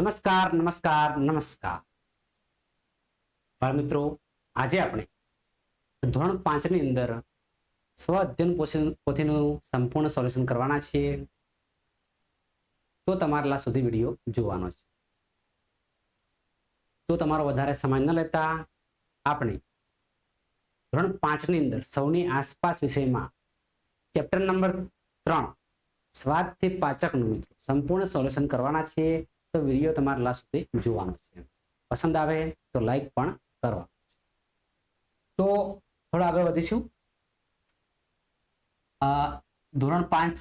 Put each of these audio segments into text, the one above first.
નમસ્કાર નમસ્કાર નમસ્કાર. બાળ આજે આપણે ધોરણ પાંચની અંદર સ્વ અધ્યયન પોથીનું સંપૂર્ણ સોલ્યુશન કરવાના છીએ. તો તમારા સુધી વીડિયો જોવાનો છે. તો તમારો વધારે સમય ન લેતા આપણે ધોરણ પાંચની અંદર સૌની આસપાસ વિષયમાં ચેપ્ટર નંબર ત્રણ, સ્વાદથી પાચકનું મિત્રો સંપૂર્ણ સોલ્યુશન કરવાના છીએ. તો વીડિયો તમારે લાસ્ટ સુધી જોવાનો છે. પસંદ આવે તો લાઈક પણ કરવાનો તો થોડા આગળ વધીશું. ધોરણ પાંચ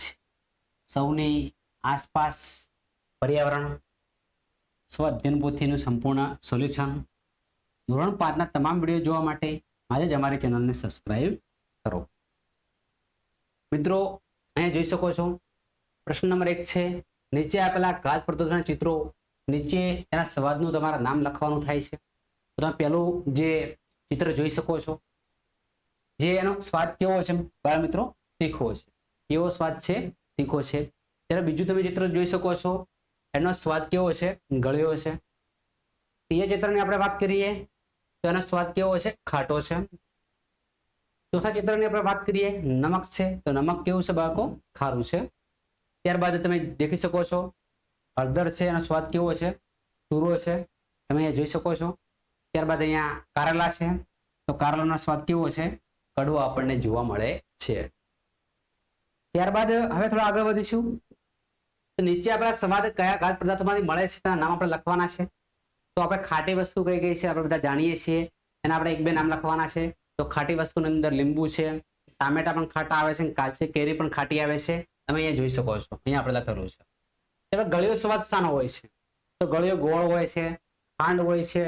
સૌની આસપાસ પર્યાવરણ, સ્વ અધ્યયન સંપૂર્ણ સોલ્યુશન ધોરણ પાંચના તમામ વીડિયો જોવા માટે આજે જ અમારી ચેનલને સબસ્ક્રાઈબ કરો. મિત્રો, અહીંયા જોઈ શકો છો. પ્રશ્ન નંબર એક છે નીચે આપેલા ગાત પ્રદૂષણ ચિત્રો, નીચે એના સ્વાદનું તમારા નામ લખવાનું થાય છે. તો તમે પહેલું જે ચિત્ર જોઈ શકો છો. જે એનો સ્વાદ કેવો છે બાળ મિત્રો? તીખો છે. કેવો સ્વાદ છે? તીખો છે. ત્યારે બીજું તમે ચિત્ર જોઈ શકો છો. એનો સ્વાદ કેવો છે? ગળ્યો છે. ત્રીજા ચિત્રની આપણે વાત કરીએ, તો એનો સ્વાદ કેવો છે? ખાટો છે. ચોથા ચિત્રની આપણે વાત કરીએ, નમક છે. તો નમક કેવું છે બાળકો? ખારું છે. ત્યારબાદ તમે દેખી શકો છો, હળદર છે એનો સ્વાદ કેવો છે તુરો છે, તમે અહીંયા જોઈ શકો છો. ત્યારબાદ અહીંયા કારેલા છે, તો કારેલાનો સ્વાદ કેવો છે, કડવો આપણને જોવા મળે છે. ત્યારબાદ હવે થોડા આગળ વધીશું. નીચે આપણા સ્વાદ કયા ઘાત પદાર્થોમાંથી મળે છે, તેના નામ આપણે લખવાના છે. તો આપણે ખાટી વસ્તુ કઈ કઈ છે, આપણે બધા જાણીએ છીએ. એના આપણે એક બે નામ લખવાના છે. તો ખાટી વસ્તુની અંદર લીંબુ છે, ટામેટા પણ ખાટા આવે છે, કાચી કેરી પણ ખાટી આવે છે. તમે અહીંયા જોઈ શકો છો. અહીંયા આપણે લખેલું છે. હવે ગળ્યો સ્વાદ શાનો હોય છે? તો ગળ્યો ગોળ હોય છે, ખાંડ હોય છે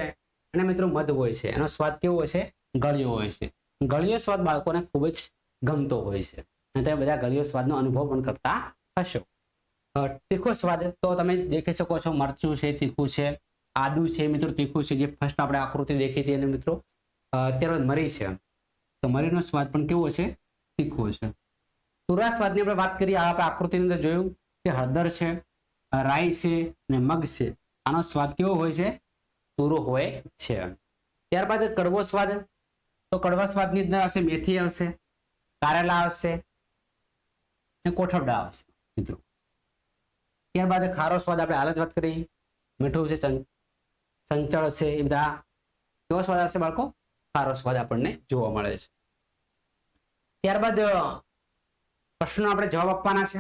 અને મિત્રો મધ હોય છે. એનો સ્વાદ કેવો હોય છે? ગળ્યો હોય છે. ગળ્યો સ્વાદ બાળકોને ખૂબ જ ગમતો હોય છે. અને તમે બધા ગળ્યો સ્વાદનો અનુભવ પણ કરતા હશો. તીખો સ્વાદ તો તમે દેખી શકો છો. મરચું છે, તીખું છે, આદુ છે, મિત્રો તીખું છે. જે ફર્સ્ટ આપણે આકૃતિ દેખી હતી અને મિત્રો ત્યારબાદ મરી છે. તો મરીનો સ્વાદ પણ કેવો છે? તીખો છે. તુરા સ્વાદની આપણે વાત કરીએ આપણે આકૃતિની અંદર જોયું કે હળદર છે, રાઈ છે અને મગ છે. આનો સ્વાદ કેવો હોય છે? તુરો હોય છે. ત્યારબાદ કડવો સ્વાદ. તો કડવા સ્વાદની અંદર આવશે મેથી આવશે, કારેલા આવશે અને કોઠવડા આવશે, મિત્રો. ત્યારબાદ ખારો સ્વાદ આપણે હાલ વાત કરી. મીઠું છે, ચં- સંચળ છે, એ બધા. કેવો સ્વાદ આવશે બાળકો? ખારો સ્વાદ આપણને જોવા મળે છે. ત્યારબાદ અ, પ્રશ્નો આપણે જવાબ આપવાના છે.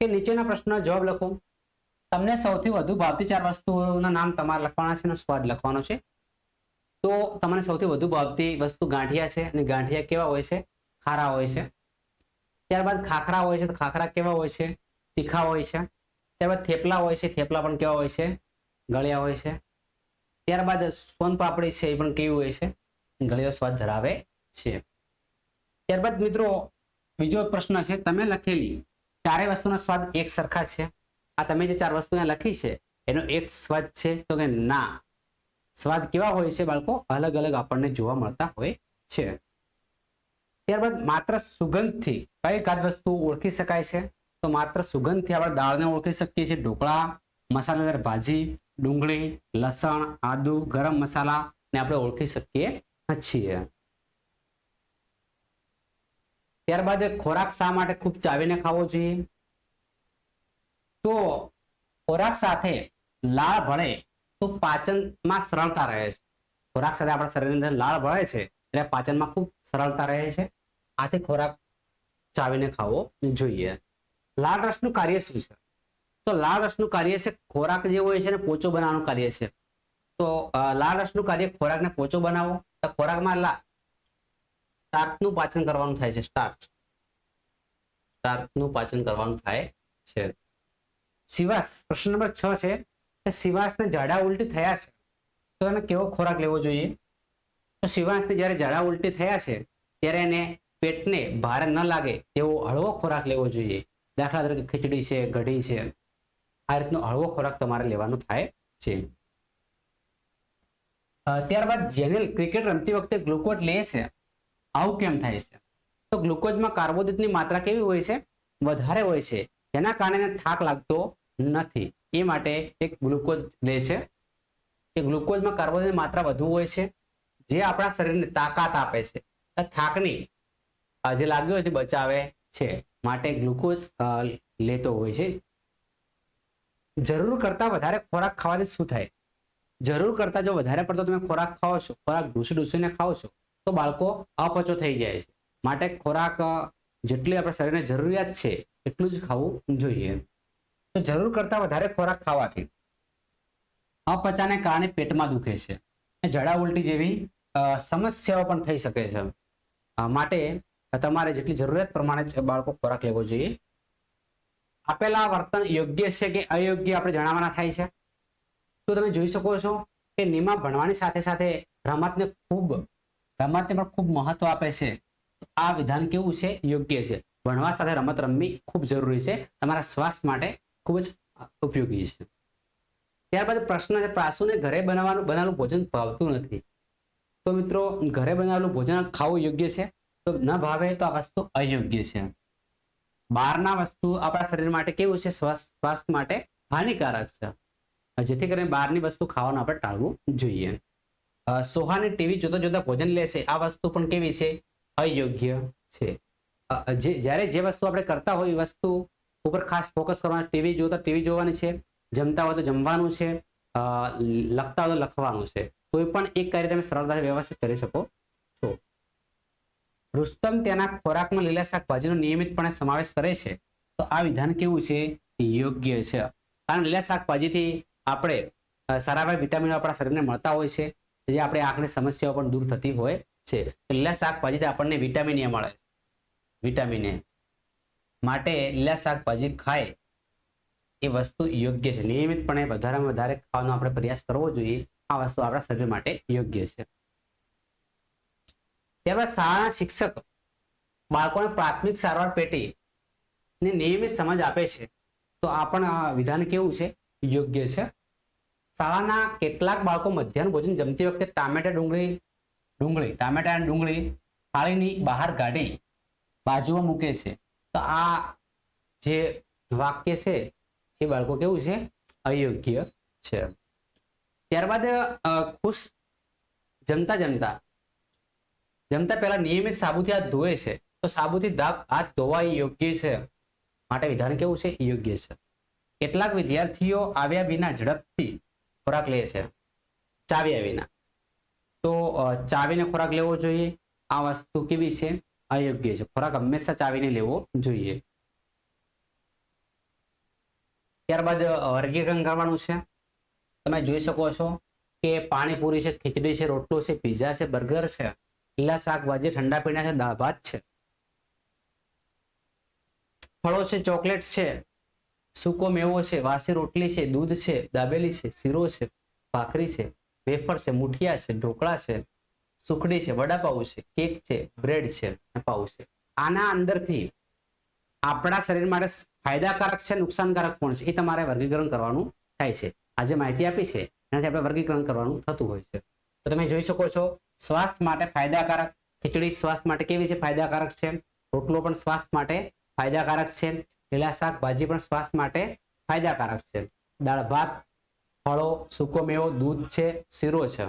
કે નીચેના પ્રશ્નનો જવાબ લખો. તમને સૌથી વધુ ભાવતી ચાર વસ્તુઓના નામ તમારે લખવાના છે અને સ્વાદ લખવાનો છે. તો તમને સૌથી વધુ ભાવતી વસ્તુ ગાંઠિયા છે અને ગાંઠિયા કેવા હોય છે? ખારા હોય છે. ત્યારબાદ ખાખરા હોય છે તો ખાખરા કેવા હોય છે? તીખા હોય છે. ત્યારબાદ થેપલા હોય છે થેપલા પણ કેવા હોય છે? ગળ્યા હોય છે. ત્યારબાદ સોન પાપડી છે એ પણ કેવી હોય છે? ગળ્યો સ્વાદ ધરાવે છે. ત્યારબાદ મિત્રો બીજો પ્રશ્ન છે, તમે લખેલી ચારે વસ્તુનો સ્વાદ એક સરખા છે? આ તમે જે ચાર વસ્તુ લખી છે, એનો એક સ્વાદ છે તો કે ના? સ્વાદ કેવા હોય છે બાળકો? અલગ અલગ આપણને જોવા મળતા હોય છે. ત્યારબાદ માત્ર સુગંધથી કઈ કાદ વસ્તુ ઓળખી શકાય છે? તો માત્ર સુગંધથી આપણે દાળને ઓળખી શકીએ છીએ. ઢોકળા, મસાલેદાર ભાજી, ડુંગળી, લસણ, આદુ, ગરમ મસાલા ને આપણે ઓળખી શકીએ છીએ. ત્યારબાદ ખોરાક શા માટે ખૂબ ચાવીને ખાવો જોઈએ? તો ખોરાક સાથે લાળ ભળે તો પાચનમાં સરળતા રહે છે. ખોરાક સાથે આપણા શરીરની અંદર લાળ ભળે છે એટલે પાચનમાં ખૂબ સરળતા રહે છે. આથી ખોરાક ચાવીને ખાવો જોઈએ. લાળ રસનું કાર્ય શું છે? તો લાળ રસનું કાર્ય છે ખોરાક જે હોય છે ને પોચો બનાવવાનું કાર્ય છે. તો લાળ રસનું કાર્ય ખોરાકને પોચો બનાવો. તો ખોરાકમાં સ્ટાર્ચનું પાચન કરવાનું થાય છે. સ્ટાર્ચ સ્ટાર્ચનું પાચન કરવાનું થાય છે. શિવાસ પ્રશ્ન નંબર છ છે કે શિવાસને ઝાડા ઉલટી થયા છે, તો એને કેવો ખોરાક લેવો જોઈએ? તો શિવાસને જ્યારે ઝાડા ઉલટી થયા છે, ત્યારે એને પેટને ભારે ન લાગે તેવો હળવો ખોરાક લેવો જોઈએ. દાખલા તરીકે ખીચડી છે કઢી છે, આ રીતનો હળવો ખોરાક તમારે લેવાનો થાય છે. ત્યારબાદ જેનિલ ક્રિકેટ રમતી વખતે ગ્લુકોઝ લે છે. આવું કેમ થાય છે? તો ગ્લુકોઝમાં કાર્બોદિતની માત્રા કેવી હોય છે? વધારે હોય છે. જેના કારણે થાક લાગતો નથી. એ માટે એક ગ્લુકોઝ લે છે. એ ગ્લુકોઝમાં કાર્બોદિતની માત્રા વધુ હોય છે. જે આપણા શરીરને તાકાત આપે છે. થાકની જે લાગ્યો હોય તે બચાવે છે. માટે ગ્લુકોઝ લેતો હોય છે. જરૂર કરતા વધારે ખોરાક ખાવાથી શું થાય? જરૂર કરતા જો વધારે પડતો તમે ખોરાક ખાઓ છો, ખોરાક ઢૂસી ઢૂસીને ખાઓ છો તો બાળકો અપચો થઈ જાય છે. માટે ખોરાક જેટલી આપણા શરીરને જરૂરિયાત છે, એટલું જ ખાવું જોઈએ. તો જરૂર કરતા વધારે ખોરાક ખાવાથી અપચાને કારણે પેટમાં દુખે છે. જડા ઉલટી જેવી સમસ્યાઓ પણ થઈ શકે છે. માટે તમારે જેટલી જરૂરિયાત પ્રમાણે બાળકો ખોરાક લેવો જોઈએ. આપેલા વર્તન યોગ્ય છે કે અયોગ્ય આપણે જણાવવાના થાય છે? તો તમે જોઈ શકો છો કે નિમા ભણવાની સાથે સાથે રમતને ખૂબ રમતને પણ ખૂબ મહત્વ આપે છે. આ વિધાન કેવું છે? યોગ્ય છે. ભણવા સાથે રમત રમવી ખૂબ જરૂરી છે. તમારા સ્વાસ્થ્ય માટે ખૂબ જ ઉપયોગી છે. ત્યારબાદ પ્રશ્ન છે, પ્રાસુને ઘરે બનાવવાનું, બનાવેલું ભોજન ભાવતું નથી. તો મિત્રો, ઘરે બનાવેલું ભોજન ખાવું યોગ્ય છે? તો ન ભાવે તો આ વસ્તુ અયોગ્ય છે. બહારના વસ્તુ આપણા શરીર માટે કેવું છે? સ્વાસ્થ્ય માટે હાનિકારક છે. જેથી કરીને બહારની વસ્તુ ખાવાનું આપણે ટાળવું જોઈએ. સોહાની ટીવી જોતા જોતા ભોજન લેશે. આ વસ્તુ પણ કેવી છે? અયોગ્ય છે. જ્યારે જે વસ્તુ આપણે કરતા હોય એ વસ્તુ ઉપર ખાસ ફોકસ કરવાનું ટીવી જોતા ટીવી જોવાની છે, જમતા હોય તો જમવાનું છે લખતા હોય તો લખવાનું છે. કોઈ પણ એક કાર્ય તમે સરળતાથી વ્યવસ્થિત કરી શકો છો. રુસ્તમ તેના ખોરાકમાં લીલા શાકભાજીનો નિયમિતપણે સમાવેશ કરે છે. તો આ વિધાન કેવું છે? યોગ્ય છે. કારણ લીલા શાકભાજીથી આપણે સારા એવા વિટામિનો આપણા શરીરને મળતા હોય છે. જે આપણે આંખની સમસ્યાઓ પણ દૂર થતી હોય છે. લીલા શાકભાજીથી આપણને વિટામિન એ મળે. Vitamin A. માટે લીલા શાકભાજી ખાય એ વસ્તુ યોગ્ય છે. નિયમિતપણે વધારેમાં વધારે ખાવાનો આપણે પ્રયાસ કરવો જોઈએ. આ વસ્તુ આપણા શરીર માટે યોગ્ય છે. ત્યારબાદ શાળાના શિક્ષક બાળકોને પ્રાથમિક સારવાર પેટી ને નિયમિત સમજ આપે છે. તો આ પણ વિધાન કેવું છે? યોગ્ય છે. શાળાના કેટલાક બાળકો મધ્યાહન ભોજન જમતી વખતે ટામેટા ડુંગળી ડુંગળી, ટામેટા ડુંગળી થાળીની બહાર કાઢી બાજુમાં મૂકે છે. તો આ જે વાક્ય છે, એ બાળકો કેવું છે? અયોગ્ય છે. ત્યારબાદ ખુશ જમતા જમતા જમતા પહેલા નિયમિત સાબુથી હાથ ધોવે છે. તો સાબુથી હાથ ધોવા યોગ્ય છે. માટે વિધાન કેવું છે? યોગ્ય છે. કેટલાક વિદ્યાર્થીઓ આવ્યા વિના ઝડપથી ખોરાક લે છે, ચાવ્યા વિના. તો ચાવીને ખોરાક લેવો જોઈએ, આ વસ્તુ કેવી છે? અયોગ્ય છે. ખોરાક હંમેશા ચાવીને લેવો જોઈએ. ત્યારબાદ વર્ગીકરણ કરવાનું છે. તમે જોઈ શકો છો કે પાણીપુરી છે, ખીચડી છે, રોટલો છે, પીઝા છે, બર્ગર છે લીલા શાકભાજી, ઠંડા પીણા છે, દાળ ભાત છે. ફળો છે, ચોકલેટ છે સૂકો મેવો છે, વાસી રોટલી છે, દૂધ છે, દાબેલી છે, શીરો છે, ભાખરી છે, વેફર છે, મુઠિયા છે, ઢોકળા છે, સુખડી છે, વડાપાઉ છે, કેક છે, બ્રેડ છે પાઉં છે. આના અંદરથી આપણા શરીર માટે ફાયદાકારક છે, નુકસાનકારક પણ છે, એ તમારે વર્ગીકરણ કરવાનું થાય છે. આ જે માહિતી આપી છે, એનાથી આપણે વર્ગીકરણ કરવાનું થતું હોય છે. તો તમે જોઈ શકો છો, સ્વાસ્થ્ય માટે ફાયદાકારક, ખીચડી સ્વાસ્થ્ય માટે કેવી છે ફાયદાકારક છે? રોટલો પણ સ્વાસ્થ્ય માટે ફાયદાકારક છે. લીલા શાકભાજી પણ સ્વાસ્થ્ય માટે ફાયદાકારક છે. દાળ, ભાત, ફળો, સૂકો મેવો, દૂધ છે, શીરો છે.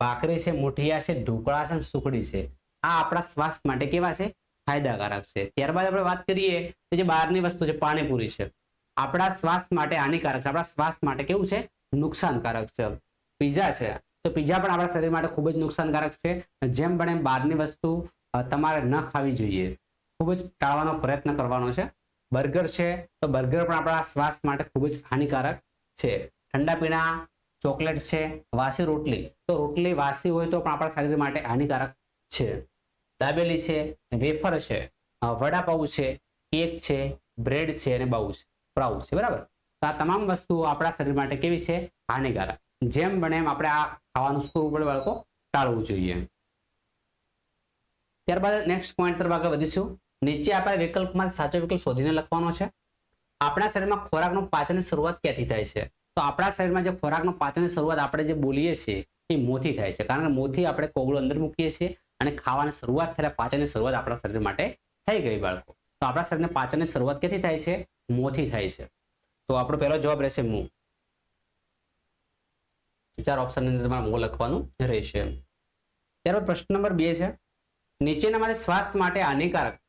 ભાખરી છે, મુઠિયા છે, ઢોકળા છે સુખડી છે. આ આપણા સ્વાસ્થ્ય માટે કેવા છે? ફાયદાકારક છે. ત્યારબાદ આપણે વાત કરીએ તો જે બહારની વસ્તુ છે, પાણીપુરી છે. આપણા સ્વાસ્થ્ય માટે હાનિકારક છે. આપણા સ્વાસ્થ્ય માટે કેવું છે? નુકસાનકારક છે. પીઝા છે. તો પીઝા પણ આપણા શરીર માટે ખૂબ જ નુકસાનકારક છે. જેમ બને એમ બહારની વસ્તુ તમારે ન ખાવી જોઈએ. ખૂબ જ ટાળવાનો પ્રયત્ન કરવાનો છે. બર્ગર છે તો બર્ગર પણ આપણા સ્વાસ્થ્ય માટે ખૂબ જ હાનિકારક છે. ઠંડા પીણા, ચોકલેટ છે, વાસી રોટલી. તો રોટલી વાસી હોય તો પણ આપણા શરીર માટે હાનિકારક છે. દાબેલી છે, વેફર છે વડાપાઉ છે, કેક છે, બ્રેડ છે અને બાઉ છે પ્રાઉ છે, બરાબર? તો આ તમામ વસ્તુઓ આપણા શરીર માટે કેવી છે? હાનિકારક. જેમ બને એમ આપણે આ ખાવાનું શું પડે બાળકો? ટાળવું જોઈએ. ત્યારબાદ નેક્સ્ટ પોઈન્ટ તરફ આગળ વધીશું. નીચે આપેલા વિકલ્પમાં સાચો વિકલ્પ શોધીને લખવાનો છે. આપણા શરીરમાં ખોરાકનું પાચનની શરૂઆત ક્યાંથી થાય છે? તો આપણા શરીરમાં જે ખોરાકનું પાચનની શરૂઆત આપણે જે બોલીએ છીએ, એ મોથી થાય છે. કારણ કે મોથી આપણે કોગળો અંદર મૂકીએ છીએ અને ખાવાની શરૂઆત થયેલા પાચનની શરૂઆત આપણા શરીર માટે થઈ ગઈ બાળકો. તો આપણા શરીરને પાચનની શરૂઆત ક્યાંથી થાય છે? મોથી થાય છે. તો આપણો પહેલો જવાબ રહેશે મું. ચાર ઓપ્શન અંદર તમારે મું લખવાનું રહેશે. ત્યારબાદ પ્રશ્ન નંબર બે છે. નીચેનામાંથી સ્વાસ્થ્ય માટે હાનિકારક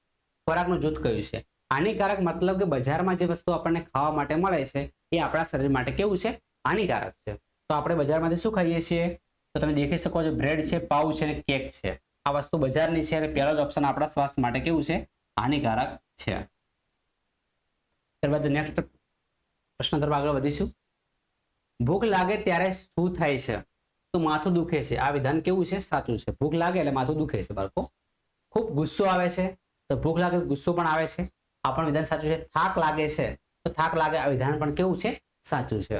ખોરાકનું જૂથ કયું છે? હાનિકારક મતલબ કે બજારમાં જે વસ્તુ આપણને ખાવા માટે મળે છે, એ આપણા શરીર માટે કેવું છે? હાનિકારક છે. તો આપણે બજારમાંથી શું ખાઈએ છીએ? તો તમે દેખી શકો છો બ્રેડ છે, પાઉ છે અને કેક છે. આ વસ્તુ બજારની છે અને પહેલો જ ઓપ્શન આપણા સ્વાસ્થ્ય માટે કેવું છે? હાનિકારક છે. ત્યારબાદ નેક્સ્ટ પ્રશ્ન તરફ આગળ વધીશું. ભૂખ લાગે ત્યારે શું થાય છે? તો માથું દુખે છે. આ વિધાન કેવું છે? સાચું છે. ભૂખ લાગે એટલે માથું દુખે છે બાળકો. ખૂબ ગુસ્સો આવે છે. તો ભૂખ લાગે, ગુસ્સો પણ આવે છે. આ પણ વિધાન સાચું છે. થાક લાગે છે. તો થાક લાગે, આ વિધાન પણ કેવું છે? સાચું છે.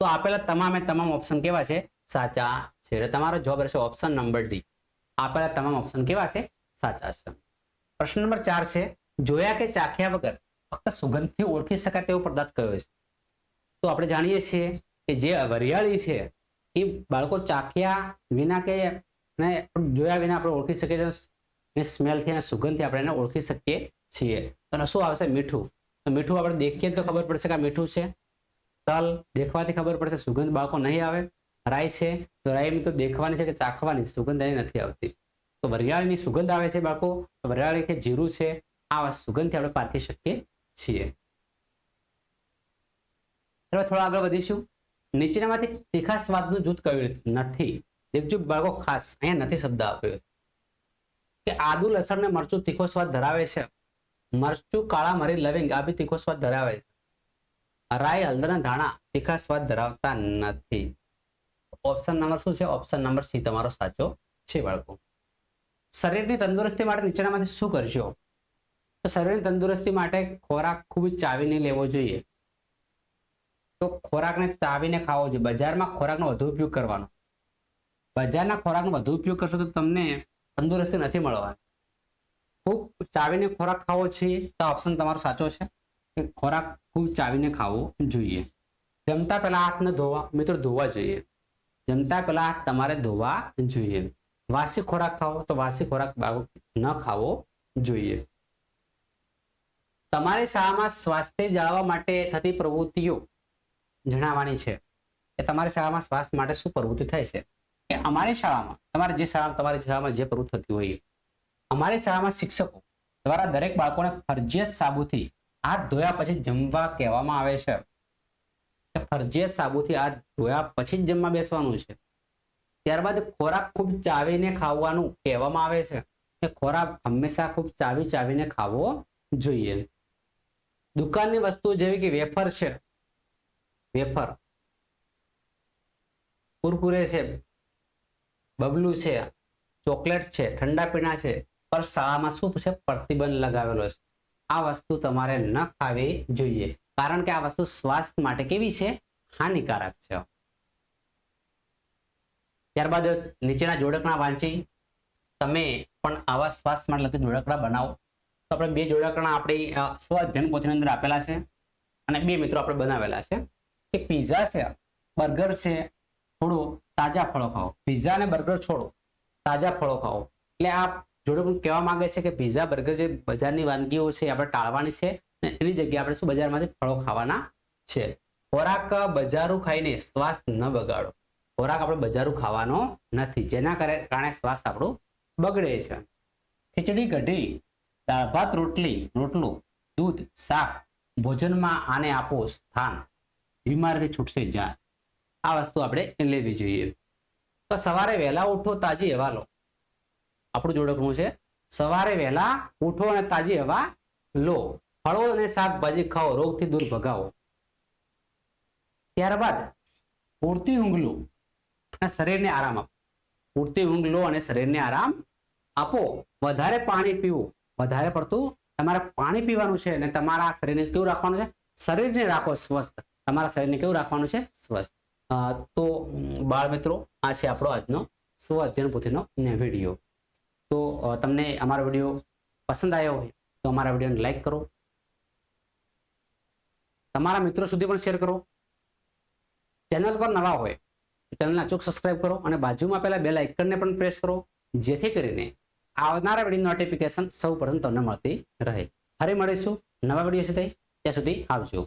તો આપેલા તમામે તમામ ઓપ્શન કેવા છે? સાચા છે. તમારો જવાબ રહેશે ઓપ્શન નંબર ડી. આપેલા તમામ ઓપ્શન કેવા છે? સાચા છે. પ્રશ્ન નંબર ચાર છે. જોયા કે ચાખ્યા વગર ફક્ત સુગંધથી ઓળખી શકાય તેવો પદાર્થ કયો છે? તો આપણે જાણીએ છીએ કે જે વરિયાળી છે, એ બાળકો ચાખ્યા વિના કે જોયા વિના આપણે ઓળખી શકીએ છીએ. સ્મેલથી અને સુગંધથી આપણે એને ઓળખી શકીએ છીએ. તો શું આવશે? મીઠું. તો મીઠું આપણે દેખીએ તો ખબર પડશે કે આ મીઠું છે. તલ દેખવાથી ખબર પડશે, સુગંધ બાળકો નહીં આવે. રાઈ છે, તો રાઈ તો દેખવાની છે કે ચાખવાની સુગંધ એની નથી આવતી. તો વરિયાળીની સુગંધ આવે છે બાળકો, તો વરિયાળી કે જીરું છે, આ સુગંધથી આપણે પારખી શકીએ છીએ. થોડા આગળ વધીશું. નીચેનામાંથી તીખા સ્વાદનું જૂથ કયું નથી? દેખજો બાળકો ખાસ, અહીંયા નથી શબ્દ આપ્યો. કે આદુ, લસણ ને મરચું તીખો સ્વાદ ધરાવે છે. મરચું, કાળા મરી, લવિંગ આ બી તીખો સ્વાદ ધરાવે છે. રાઈ હળદરના ધાણા તીખા સ્વાદ ધરાવતા નથી. ઓપ્શન નંબર શું છે? ઓપ્શન નંબર સી તમારો સાચો છે, બાળકો. શરીરની તંદુરસ્તી માટે નીચેનામાંથી શું કરશો? તો શરીરની તંદુરસ્તી માટે ખોરાક ખૂબ ચાવીને લેવો જોઈએ. તો ખોરાકને ચાવીને ખાવો જોઈએ. બજારમાં ખોરાકનો વધુ ઉપયોગ કરવાનો. બજારના ખોરાકનો વધુ ઉપયોગ કરશો તો તમને તંદુરસ્તી નથી મળવાની. ખૂબ ચાવીને ખોરાક ખાવો છે તો ઓપ્શન તમારો સાચો છે કે ખોરાક ખૂબ ચાવીને ખાવો જોઈએ. જમતા પહેલા હાથને ધોવા, મિત્રો ધોવા જોઈએ. જમતા પહેલા હાથ તમારે ધોવા જોઈએ. વાસી ખોરાક ખાવો તો વાસી ખોરાક ન ખાવો જોઈએ. તમારી શાળામાં સ્વાસ્થ્ય જાળવવા માટે થતી પ્રવૃત્તિઓ જણાવવાની છે કે તમારી શાળામાં સ્વાસ્થ્ય માટે શું પ્રવૃત્તિ થાય છે? કે અમારી શાળામાં, તમારે જે શાળા, તમારી શાળામાં જે પ્રવૃત્તિ થતી હોય અમારી શાળામાં શિક્ષકો દ્વારા દરેક બાળકોને ફરજિયાત સાબુથી હાથ ધોયા પછી જમવા કહેવામાં આવે છે. ફરજિયાત સાબુથી હાથ ધોયા પછી જ જમવા બેસવાનું છે. ત્યારબાદ ખોરાક ખૂબ ચાવીને ખાવાનું કહેવામાં આવે છે. કે ખોરાક હંમેશા ખૂબ ચાવી ચાવીને ખાવો જોઈએ. દુકાનની વસ્તુ જેવી કે વેફર છે. વેફર. કુરકુરે છે. બબલું છે, ચોકલેટ છે, ઠંડા પીણા છે પર શાળામાં શું છે, પ્રતિબંધ લગાવેલો છે. આ વસ્તુ તમારે ન ખાવી જોઈએ, કારણ કે આ વસ્તુ સ્વાસ્થ્ય માટે કેવી છે, હાનિકારક છે. ત્યારબાદ નીચેના જોડકણા વાંચી, તમે પણ આવા સ્વાસ્થ્ય માટે લગતી જોડકણા બનાવો. તો આપણે બે જોડકણા આપણી સ્વ અધ્યયન પોથીની અંદર આપેલા છે, અને બે મિત્રો આપણે બનાવેલા છે. કે પીઝા છે બર્ગર છે, થોડું તાજા ફળો ખાઓ. પીઝા અને બર્ગર છોડો. તાજા ફળો ખાઓ. એટલે આ જોડકણું કહેવા માંગે છે કે પીઝા બર્ગર જે બજારની વાનગીઓ છે આપણે ટાળવાની છે અને એની જગ્યાએ આપણે શું બજારમાંથી ફળો ખાવાના છે. ખોરાક બજારું ખાઈને શ્વાસ ન બગાડો. ખોરાક આપણે બજારું ખાવાનો નથી. જેના કારણે શ્વાસ આપણું બગડે છે. ખીચડી કઢી, દાળ ભાત રોટલી, રોટલું, દૂધ, શાક, ભોજનમાં આને આપો સ્થાન. બીમારીથી છૂટશે જાય. આ વસ્તુ આપણે લેવી જોઈએ. તો સવારે વહેલા ઉઠો તાજી હવા લો. આપણું જોડકણું છે? સવારે વહેલા ઉઠો અને તાજી હવા લો. ફળો અને શાકભાજી ખાઓ, રોગથી દૂર ભગાવો. ત્યારબાદ પૂરતી ઊંઘ લો અને શરીરને આરામ આપો. પૂરતી ઊંઘ લો અને શરીરને આરામ આપો. વધારે પાણી પીવું. વધારે પડતું તમારે પાણી પીવાનું છે અને તમારા શરીરને કેવું રાખવાનું છે? શરીરને રાખો સ્વસ્થ. તમારા શરીરને કેવું રાખવાનું છે? સ્વસ્થ. તો બાળ મિત્રો, આ છે આપણો આજનો સ્વ અધ્યયન પોથીનો વીડિયો. તો તમને અમારો વીડિયો પસંદ આવ્યો હોય, તો અમારા વિડીયોને લાઈક કરો. તમારા મિત્રો સુધી પણ શેર કરો. ચેનલ પર નવા હોય, ચેનલને અચૂક સબસ્ક્રાઇબ કરો અને બાજુમાં પહેલા બે લાઇકનને પણ પ્રેસ કરો, જેથી કરીને આવનારા વીડિયો નોટિફિકેશન સૌ પ્રથમ તમને મળતી રહે. ફરી મળીશું નવા વીડિયો સુધી ત્યાં સુધી આવજો.